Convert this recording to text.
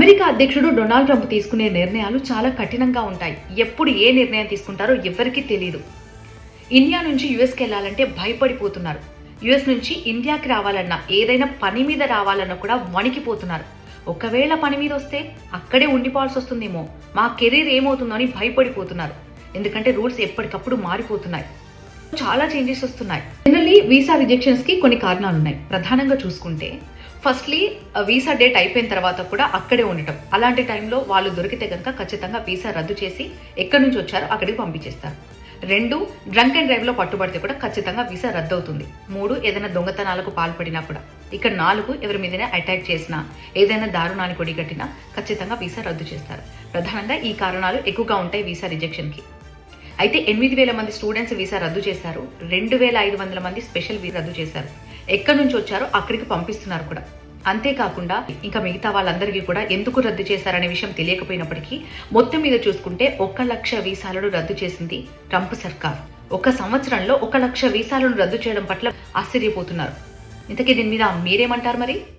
America అధ్యక్షుడు Donald Trump తీసుకునే నిర్ణయాలు చాలా కఠినంగా ఉంటాయి. ఎప్పుడు ఏ నిర్ణయం తీసుకుంటారో ఎవరికీ తెలియదు ఇండియా నుంచి యుఎస్కి వెళ్ళాలంటే భయపడిపోతున్నారు. యుఎస్ నుంచి ఇండియాకి రావాలన్నా ఏదైనా పని మీద రావాలన్నా కూడా వణికిపోతున్నారు. ఒకవేళ పని మీద వస్తే అక్కడే ఉండిపోవాల్సి వస్తుందేమో మా కెరీర్ ఏమవుతుందో అని భయపడిపోతున్నారు. ఎందుకంటే రూల్స్ ఎప్పటికప్పుడు మారిపోతున్నాయి. చాలా చేంజెస్ వస్తున్నాయి. జనరలీ వీసా రిజెక్షన్స్కి కొన్ని కారణాలు ఉన్నాయి ప్రధానంగా చూసుకుంటే ఫస్ట్లీ వీసా డేట్ అయిపోయిన తర్వాత కూడా అక్కడే ఉండటం. అలాంటి టైంలో వాళ్ళు దొరికితే కనుక ఖచ్చితంగా వీసా రద్దు చేసి ఎక్కడి నుంచి వచ్చారో అక్కడికి పంపించేస్తారు. రెండు డ్రంక్ అండ్ డ్రైవ్లో పట్టుబడితే కూడా ఖచ్చితంగా వీసా రద్దు అవుతుంది మూడు ఏదైనా దొంగతనాలకు పాల్పడినా కూడా. ఇక్కడ నాలుగు ఎవరి మీదైనా అటాక్ చేసినా ఏదైనా దారుణానికి ఒడిగట్టినా ఖచ్చితంగా వీసా రద్దు చేస్తారు. ప్రధానంగా ఈ కారణాలు ఎక్కువగా ఉంటాయి వీసా రిజెక్షన్కి అయితే ఎనిమిది వేల మంది స్టూడెంట్స్ వీసా రద్దు చేశారు. రెండు వేల ఐదు వందల మంది స్పెషల్ వీసా రద్దు చేశారు. ఎక్కడి నుంచి వచ్చారో అక్కడికి పంపిస్తున్నారు కూడా. అంతేకాకుండా ఇంకా మిగతా వాళ్ళందరికీ కూడా ఎందుకు రద్దు చేశారనే విషయం తెలియకపోయినప్పటికీ మొత్తం మీద చూసుకుంటే ఒక లక్ష వీసాలను రద్దు చేసింది ట్రంప్ సర్కార్. ఒక సంవత్సరంలో ఒక లక్ష వీసాలను రద్దు చేయడం పట్ల ఆశ్చర్యపోతున్నారు. ఇంతకీ దీని మీద మీరేమంటారు మరి?